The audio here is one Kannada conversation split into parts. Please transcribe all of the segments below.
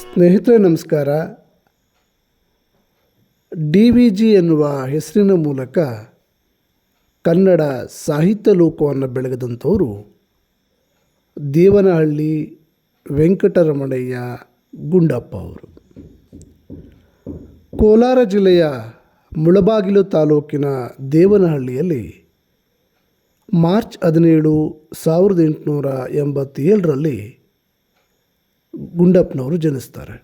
ಸ್ನೇಹಿತರೆ, ನಮಸ್ಕಾರ. ಡಿ ವಿ ಜಿ ಎನ್ನುವ ಹೆಸರಿನ ಮೂಲಕ ಕನ್ನಡ ಸಾಹಿತ್ಯ ಲೋಕವನ್ನು ಬೆಳಗದಂಥವರು ದೇವನಹಳ್ಳಿ ವೆಂಕಟರಮಣಯ್ಯ ಗುಂಡಪ್ಪ ಅವರು. ಕೋಲಾರ ಜಿಲ್ಲೆಯ ಮುಳಬಾಗಿಲು ತಾಲೂಕಿನ ದೇವನಹಳ್ಳಿಯಲ್ಲಿ ಮಾರ್ಚ್ ಹದಿನೇಳು ಸಾವಿರದ ಎಂಟುನೂರ ಎಂಬತ್ತೇಳರಲ್ಲಿ ಗುಂಡಪ್ಪನವರು ಜನಿಸ್ತಾರೆ.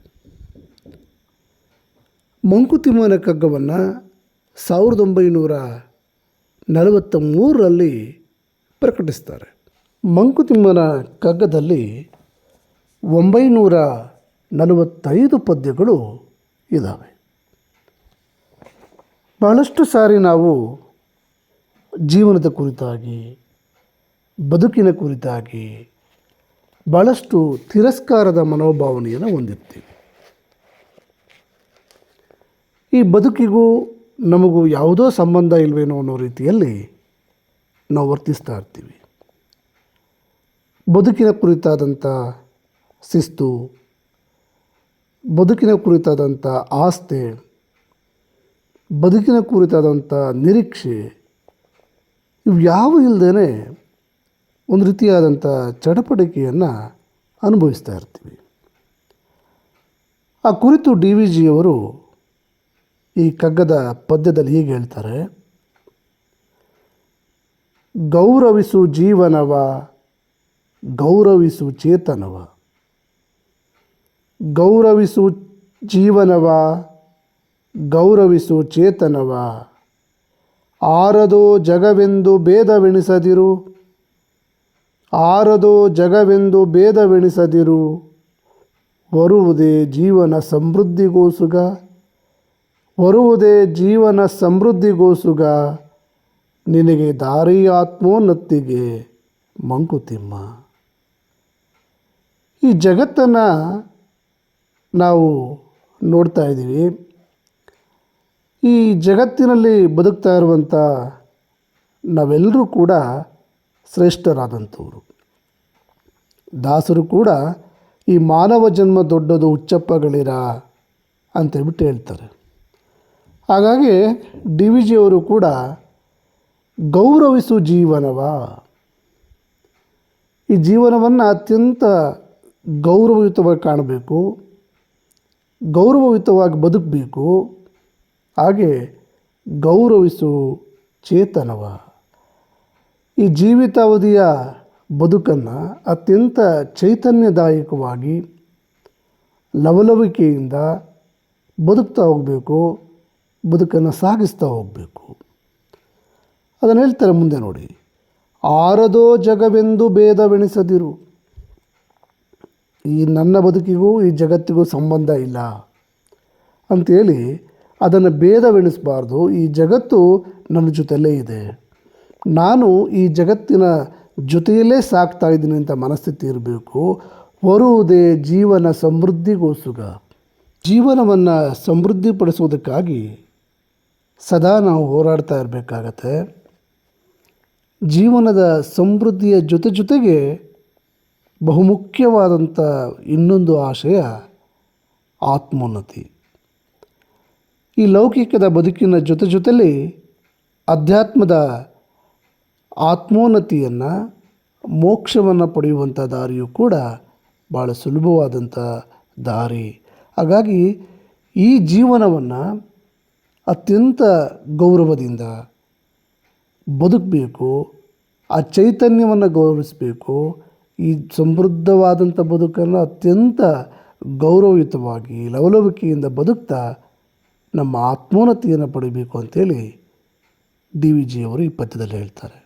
ಮಂಕುತಿಮ್ಮನ ಕಗ್ಗವನ್ನು ಸಾವಿರದ ಒಂಬೈನೂರ ನಲವತ್ತ ಮೂರರಲ್ಲಿ ಪ್ರಕಟಿಸ್ತಾರೆ. ಮಂಕುತಿಮ್ಮನ ಕಗ್ಗದಲ್ಲಿ ಒಂಬೈನೂರ ನಲವತ್ತೈದು ಪದ್ಯಗಳು ಇದ್ದಾವೆ ಬಹಳಷ್ಟು ಸಾರಿ ನಾವು ಜೀವನದ ಕುರಿತಾಗಿ, ಬದುಕಿನ ಕುರಿತಾಗಿ ಭಾಳಷ್ಟು ತಿರಸ್ಕಾರದ ಮನೋಭಾವನೆಯನ್ನು ಹೊಂದಿರ್ತೀವಿ. ಈ ಬದುಕಿಗೂ ನಮಗೂ ಯಾವುದೋ ಸಂಬಂಧ ಇಲ್ವೇನೋ ಅನ್ನೋ ರೀತಿಯಲ್ಲಿ ನಾವು ವರ್ತಿಸ್ತಾ ಇರ್ತೀವಿ. ಬದುಕಿನ ಕುರಿತಾದಂಥ ಶಿಸ್ತು, ಬದುಕಿನ ಕುರಿತಾದಂಥ ಆಸ್ತೆ ಬದುಕಿನ ಕುರಿತಾದಂಥ ನಿರೀಕ್ಷೆ ಇವು ಯಾವ ಇಲ್ಲದೇ ಒಂದು ರೀತಿಯಾದಂಥ ಚಟಪಟಿಕೆಯನ್ನು ಅನುಭವಿಸ್ತಾ ಇರ್ತೀವಿ. ಆ ಕುರಿತು ಡಿ ವಿ ಜಿಯವರು ಈ ಕಗ್ಗದ ಪದ್ಯದಲ್ಲಿ ಹೀಗೆ ಹೇಳ್ತಾರೆ, ಗೌರವಿಸು ಜೀವನವ, ಗೌರವಿಸು ಚೇತನವ, ಗೌರವಿಸು ಜೀವನವ, ಗೌರವಿಸು ಚೇತನವ, ಆರದೋ ಜಗವೆಂದು ಭೇದವೆಣಿಸದಿರು ಆರದೋ ಜಗವೆಂದು ಭೇದವೆಣಿಸದಿರು, ಬರುವುದೇ ಜೀವನ ಸಮೃದ್ಧಿಗೋಸುಗ, ಬರುವುದೇ ಜೀವನ ಸಮೃದ್ಧಿಗೋಸುಗ, ನಿನಗೆ ದಾರಿ ಆತ್ಮೋನ್ನತಿಗೆ ಮಂಕುತಿಮ್ಮ. ಈ ಜಗತ್ತನ್ನು ನಾವು ನೋಡ್ತಾ ಇದ್ದೀವಿ. ಈ ಜಗತ್ತಿನಲ್ಲಿ ಬದುಕ್ತಾ ಇರುವಂಥ ನಾವೆಲ್ಲರೂ ಕೂಡ ಶ್ರೇಷ್ಠರಾದಂಥವ್ರು. ದಾಸರು ಕೂಡ ಈ ಮಾನವ ಜನ್ಮ ದೊಡ್ಡದು ಹುಚ್ಚಪ್ಪಗಳಿರ ಅಂತೇಳ್ಬಿಟ್ಟು ಹೇಳ್ತಾರೆ. ಹಾಗಾಗಿ ಡಿ ವಿ ಜಿಯವರು ಕೂಡ ಗೌರವಿಸು ಜೀವನವ? ಈ ಜೀವನವನ್ನು ಅತ್ಯಂತ ಗೌರವಯುತವಾಗಿ ಕಾಣಬೇಕು, ಗೌರವಯುತವಾಗಿ ಬದುಕಬೇಕು, ಹಾಗೆ ಗೌರವಿಸು ಚೇತನವ? ಈ ಜೀವಿತಾವಧಿಯ ಬದುಕನ್ನು ಅತ್ಯಂತ ಚೈತನ್ಯದಾಯಕವಾಗಿ ಲವಲವಿಕೆಯಿಂದ ಬದುಕ್ತಾ ಹೋಗಬೇಕು, ಬದುಕನ್ನು ಸಾಗಿಸ್ತಾ ಹೋಗಬೇಕು. ಅದನ್ನು ಹೇಳ್ತಾರೆ ಮುಂದೆ ನೋಡಿ. ಆರದೋ ಜಗವೆಂದು ಭೇದವೆಣಿಸದಿರು. ಈ ನನ್ನ ಬದುಕಿಗೂ ಈ ಜಗತ್ತಿಗೂ ಸಂಬಂಧ ಇಲ್ಲ ಅಂಥೇಳಿ ಅದನ್ನು ಭೇದವೆಣಿಸಬಾರ್ದು. ಈ ಜಗತ್ತು ನನ್ನ ಜೊತೆಯಲ್ಲೇ ಇದೆ. ನಾನು ಈ ಜಗತ್ತಿನ ಜೊತೆಯಲ್ಲೇ ಸಾಕ್ತಾ ಇದ್ದೀನಿ ಅಂತ ಮನಸ್ಥಿತಿ ಇರಬೇಕು. ಬರುವುದೇ ಜೀವನ ಸಮೃದ್ಧಿಗೋಸುಗ ಜೀವನವನ್ನು ಸಮೃದ್ಧಿಪಡಿಸೋದಕ್ಕಾಗಿ ಸದಾ ನಾವು ಹೋರಾಡ್ತಾ ಇರಬೇಕಾಗತ್ತೆ. ಜೀವನದ ಸಮೃದ್ಧಿಯ ಜೊತೆ ಜೊತೆಗೆ ಬಹುಮುಖ್ಯವಾದಂಥ ಇನ್ನೊಂದು ಆಶಯ ಆತ್ಮೋನ್ನತಿ. ಈ ಲೌಕಿಕದ ಬದುಕಿನ ಜೊತೆ ಜೊತೆಲಿ ಅಧ್ಯಾತ್ಮದ ಆತ್ಮೋನ್ನತಿಯನ್ನು ಮೋಕ್ಷವನ್ನು ಪಡೆಯುವಂಥ ದಾರಿಯು ಕೂಡ ಭಾಳ ಸುಲಭವಾದಂಥ ದಾರಿ. ಹಾಗಾಗಿ ಈ ಜೀವನವನ್ನು ಅತ್ಯಂತ ಗೌರವದಿಂದ ಬದುಕಬೇಕು, ಆ ಚೈತನ್ಯವನ್ನು ಗೌರವಿಸಬೇಕು, ಈ ಸಮೃದ್ಧವಾದಂಥ ಬದುಕನ್ನು ಅತ್ಯಂತ ಗೌರವಯುತವಾಗಿ, ಲವಲವಿಕೆಯಿಂದ ಬದುಕ್ತಾ ನಮ್ಮ ಆತ್ಮೋನ್ನತಿಯನ್ನು ಪಡಿಬೇಕು ಅಂತೇಳಿ ಡಿ ವಿ ಜಿಯವರು ಈ ಪದ್ಯದಲ್ಲಿ ಹೇಳ್ತಾರೆ.